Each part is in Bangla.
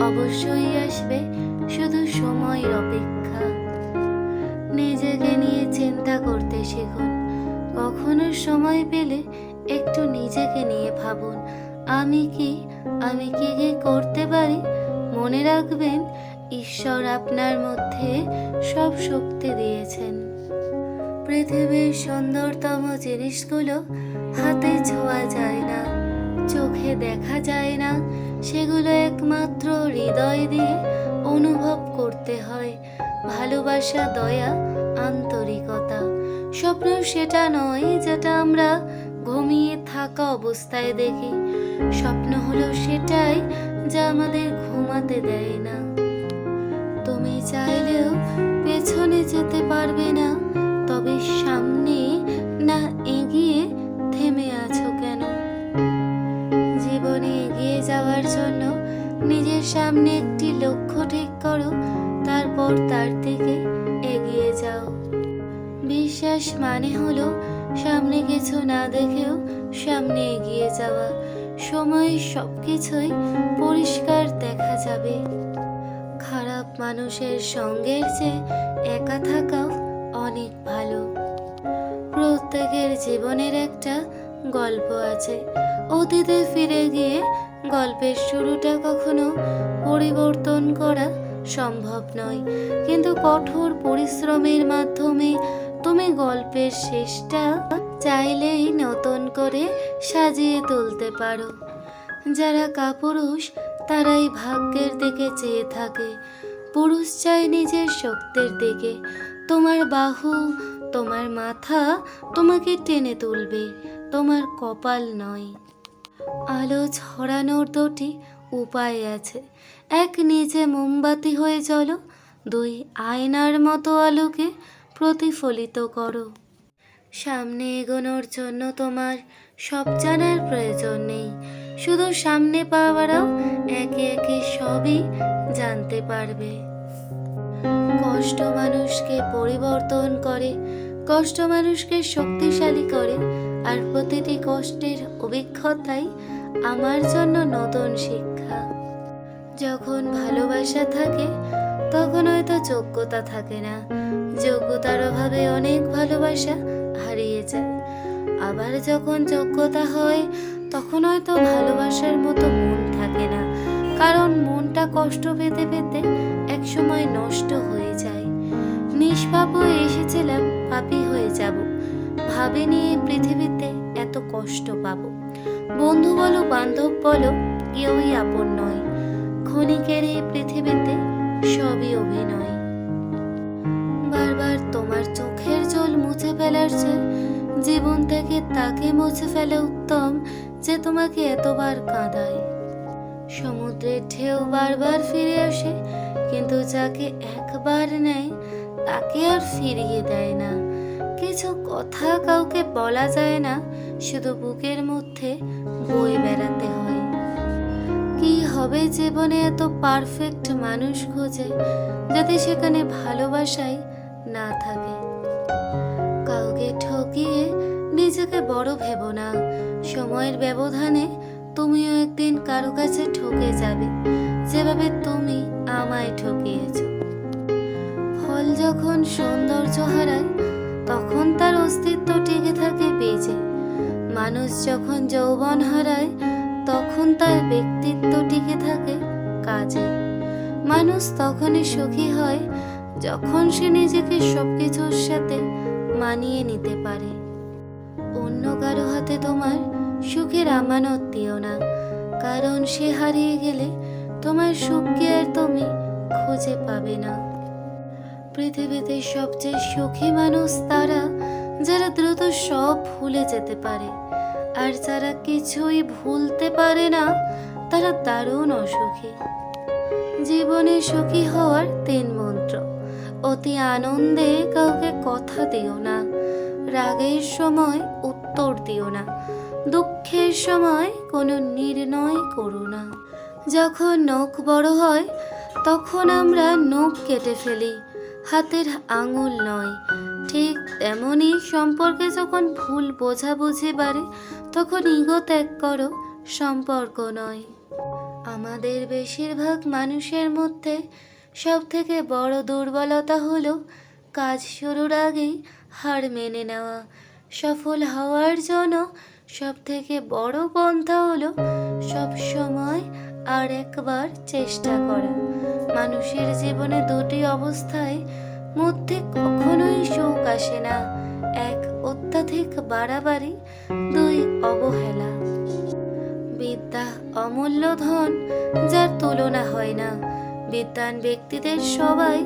অবশ্যই আসবে শুধু সময়ের অপেক্ষা। নিজেকে নিয়ে চিন্তা করতে শিখুন। কখনো সময় পেলে একটু নিজেকে নিয়ে ভাবুন, আমি কি আমি কি কি করতে পারি? মনে রাখবেন, ঈশ্বর আপনার মধ্যে সব শক্তি দিয়েছেন। পৃথিবীর সুন্দরতম জিনিসগুলো হাতে ছোঁয়া যায় না, চোখে দেখা যায় না সেগুলো একমাত্র হৃদয় দিয়ে অনুভব করতে হয়। ভালোবাসা, দয়া, আন্তরিকতা। স্বপ্ন সেটা নয় যেটা আমরা ঘুমিয়ে থাকা অবস্থায় দেখি। স্বপ্ন হলো সেটাই যা আমাদের ঘুমাতে দেয় না। তুমি চাইলেও পেছনে যেতে পারবে না। সামনে একটি লক্ষ্য ঠিক করো, তারপর তার থেকে এগিয়ে যাও। বিশ্বাস মানে হলো সামনে কিছু না দেখেও সামনে এগিয়ে যাওয়া। সময় সব কিছুই পরিষ্কার দেখা যাবে। খারাপ মানুষের সঙ্গের চেয়ে একা থাকাও অনেক ভালো। প্রত্যেকের জীবনের একটা গল্প আছে। অতীতে ফিরে গিয়ে গল্পের শুরুটা কখনো পরিবর্তন করা সম্ভব নয়। কিন্তু কঠোর পরিশ্রমের মাধ্যমে তুমি গল্পের শেষটা চাইলেই নতুন করে সাজিয়ে তুলতে পারো। যারা কাপুরুষ, তারাই ভাগ্যের দিকে চেয়ে থাকে। পুরুষ চায় নিজের শক্তির দিকে। তোমার বাহু, তোমার মাথা তোমাকে টেনে তুলবে। তোমার কপাল নয়। আলো ছড়ানোর দুটি উপায় আছে। এক, নিজে মোমবাতি হয়ে চলো দুই, আয়নার মতো আলোকে প্রতিফলিত করো। সামনে এগোনোর জন্য তোমার সব জানার প্রয়োজন নেই। শুধু সামনে পাওয়ারাও একে একে সবই জানতে পারবে। কষ্ট মানুষকে পরিবর্তন করে, কষ্ট মানুষকে শক্তিশালী করে আর প্রতিটি কষ্টের অভিজ্ঞতাই আমার জন্য নতুন শিক্ষা। যখন ভালোবাসা থাকে তখন হয়তো যোগ্যতা থাকে না। যোগ্যতার অভাবে অনেক ভালোবাসা হারিয়ে যায়। আবার যখন যোগ্যতা হয়, তখন হয়তো ভালোবাসার মতো মন থাকে না। কারণ মনটা কষ্ট পেতে পেতে একসময় নষ্ট হয়ে যায়। নিষ্পাপ হয়ে এসেছিলাম, পাপী হয়ে যাব। ভাবিনি এই পৃথিবীতে এত কষ্ট পাবো। বন্ধু বলো, বান্ধব বলো, কেউই আপন নয়। ক্ষণিকের এই পৃথিবীতে সবই অভিনয়। বারবার তোমার চোখের জল মুছে ফেলার চেয়ে জীবন থেকে তাকে মুছে ফেলা উত্তম যে তোমাকে এতবার কাঁদায়। সমুদ্রের ঢেউ বারবার ফিরে আসে, কিন্তু যাকে একবার নেয়, তাকে আর ফিরিয়ে দেয় না। কিছু কথা কাউকে বলা যায় না, শুধু বুকের মধ্যে বই বেড়াতে হয়। কি হবে জীবনে এত পারফেক্ট মানুষ খোঁজে, যাতে সেখানে ভালোবাসাই না থাকে? কাউকে ঠকিয়ে নিজেকে বড় ভেবো না। সময়ের ব্যবধানে তুমিও একদিন কারও কাছে ঠকে যাবে, যেভাবে তুমি আমায় ঠকিয়েছ। ফল যখন সৌন্দর্য হারায় তখন তার অস্তিত্ব টিকে থাকে বেজে মানুষ যখন যৌবন হারায়, তখন তার ব্যক্তিত্ব টিকে থাকে কাজে। মানুষ তখনই সুখী হয় যখন সে নিজেকে সবকিছুর সাথে মানিয়ে নিতে পারে। অন্য কারও হাতে তোমার সুখের আমানত দিও না, কারণ সে হারিয়ে গেলে তোমার সুখকে আর তুমি খুঁজে পাবে না। পৃথিবীতে সবচেয়ে সুখী মানুষ তারা, যারা দ্রুত সব ভুলে যেতে পারে। আর যারা কিছুই ভুলতে পারে না, তারা দারুণ অসুখী। জীবনে সুখী হওয়ার তিন মন্ত্র। অতি আনন্দে কাউকে কথা দিও না। রাগের সময় উত্তর দিও না। দুঃখের সময় কোনো নির্ণয় করো না। যখন নখ বড় হয়, তখন আমরা নখ কেটে ফেলি। হাতের আঙুল নয়। ঠিক তেমনই সম্পর্কে যখন ভুল বোঝাবুঝি বাড়ে তখন ইগো ত্যাগ করো, সম্পর্ক নয়। আমাদের বেশিরভাগ মানুষের মধ্যে সব থেকে বড় দুর্বলতা হলো কাজ শুরুর আগেই হার মেনে নেওয়া। সফল হওয়ার জন্য সব থেকে বড় পন্থা হলো সব সময় আর একবার চেষ্টা করা। মানুষের জীবনে দুটি অবস্থায়, মধ্যে কখনোই শোক আসে না। এক অত্যাধিক বাড়াবাড়ি, দুই অবহেলা। বিদ্যা অমূল্য ধন, যার তুলনা হয় না। বিদ্যান ব্যক্তিদের সবাই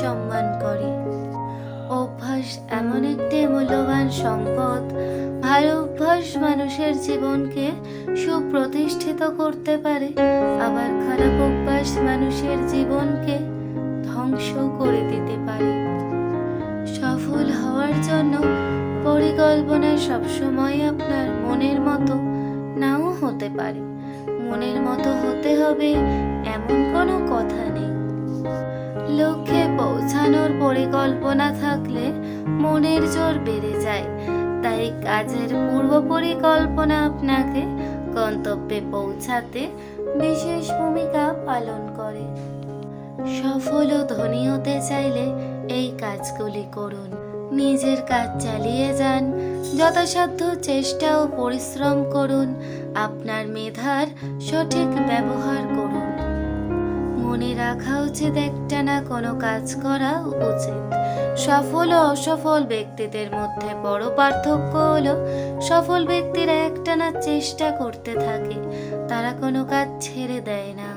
সম্মান করে। অভ্যাস এমন একটি মূল্যবান সম্পদ। ভালো অভ্যাস মানুষের জীবনকে সুপ্রতিষ্ঠিত করতে পারে। আবার খারাপ অভ্যাস মানুষের জীবনকে ধ্বংস করে দিতে পারে। সফল হওয়ার জন্য পরিকল্পনা সবসময় আপনার মনের মতো নাও হতে পারে। মনের মতো হতে হবে এমন কোনো কথা নেই। লক্ষ্যে পৌঁছানোর পরিকল্পনা থাকলে মনের জোর বেড়ে যায়। তাই কাজের পূর্ব পরিকল্পনা আপনাকে গন্তব্যে পৌঁছাতে বিশেষ ভূমিকা পালন করে। সফল ও ধনী হতে চাইলে এই কাজগুলি করুন। নিজের কাজ চালিয়ে যান, যথাসাধ্য চেষ্টা ও পরিশ্রম করুন, আপনার মেধার সঠিক ব্যবহার করুন। রাখা উচিত একটা না কোনো কাজ করা উচিত। সফল ও অসফল ব্যক্তিদের মধ্যে বড় পার্থক্য হলো, সফল ব্যক্তিরা একটানা চেষ্টা করতে থাকে, তারা কোনো কাজ ছেড়ে দেয় না।